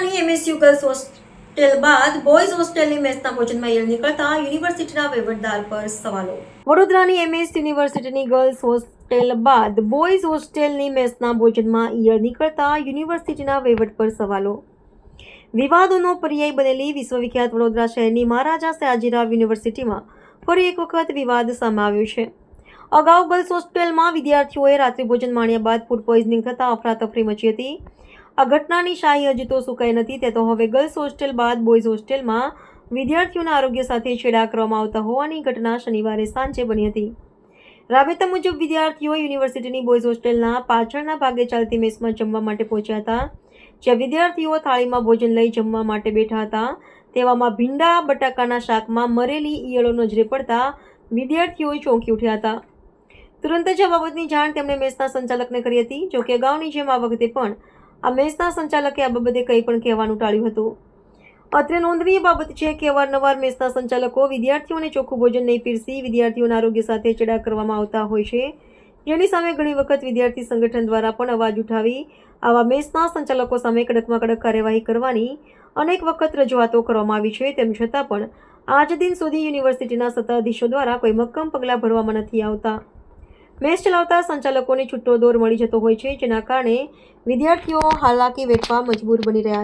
MSU girls hostel બાદ boys હોસ્ટેલની મેચના ભોજનમાં ઈયળ નીકળતા યુનિવર્સિટીના વહીવટદાર પર સવાલો. વડોદરાની એમએસ યુનિવર્સિટીની ગર્લ્સ હોસ્ટેલ બાદ બોયઝ હોસ્ટેલની મેચના ભોજનમાં ઈયળ નીકળતા યુનિવર્સિટીના વહીવટ પર સવાલો. વિવાદોનો પર્યાય બનેલી વિશ્વવિખ્યાત વડોદરા શહેરની મહારાજા સયાજીરાવ યુનિવર્સિટીમાં ફરી એક વખત વિવાદ સામે આવ્યો છે. અગાઉ ગર્લ્સ હોસ્ટેલમાં વિદ્યાર્થીઓએ રાત્રિ ભોજન માણ્યા બાદ ફૂડ પોઈઝનિંગ થતાં અફરાતફરી મચી હતી. આ ઘટનાની શાહી હજી તો સુકાઈ નથી તે તો હવે ગર્લ્સ હોસ્ટેલ બાદ બોયઝ હોસ્ટેલમાં વિદ્યાર્થીઓના આરોગ્ય સાથે છેડા કરવામાં આવતા હોવાની ઘટના શનિવારે સાંજે બની હતી. રાબેતા મુજબ વિદ્યાર્થીઓ યુનિવર્સિટીની બોયઝ હોસ્ટેલના પાછળના ભાગે ચાલતી મેસમાં જમવા માટે પહોંચ્યા હતા. જ્યાં વિદ્યાર્થીઓ થાળીમાં ભોજન લઈ જમવા માટે બેઠા હતા. તેવામાં ભીંડા, બટાકાના શાકમાં મરેલી ઈયળો નજરે પડતા વિદ્યાર્થીઓ ચોંકી ઉઠ્યા હતા. તુરંત જ આ બાબતની જાણ તેમણે મેસના સંચાલકને કરી હતી, જોકે અગાઉની જેમ આ વખતે પણ આ મેસના સંચાલકે આ બાબતે કંઈ પણ કહેવાનું ટાળ્યું હતું. અત્રે નોંધનીય બાબત છે કે અવારનવાર મેસના સંચાલકો વિદ્યાર્થીઓને ચોખ્ખું ભોજન નહીં પીરસી વિદ્યાર્થીઓના આરોગ્ય સાથે ચેડા કરવામાં આવતા હોય છે. જેની સામે ઘણી વખત વિદ્યાર્થી સંગઠન દ્વારા પણ અવાજ ઉઠાવી આવા મેસના સંચાલકો સામે કડકમાં કડક કાર્યવાહી કરવાની અનેક વખત રજૂઆતો કરવામાં આવી છે. તેમ છતાં પણ આજ દિન સુધી યુનિવર્સિટીના સત્તાધીશો દ્વારા કોઈ મક્કમ પગલાં ભરવામાં નથી આવતા. મેચ ચલાવતા સંચાલકોને છૂટો દોર મળી જતો હોય છે, જેના કારણે વિદ્યાર્થીઓ હાલાકી વેઠવા મજબૂર બની રહ્યા છે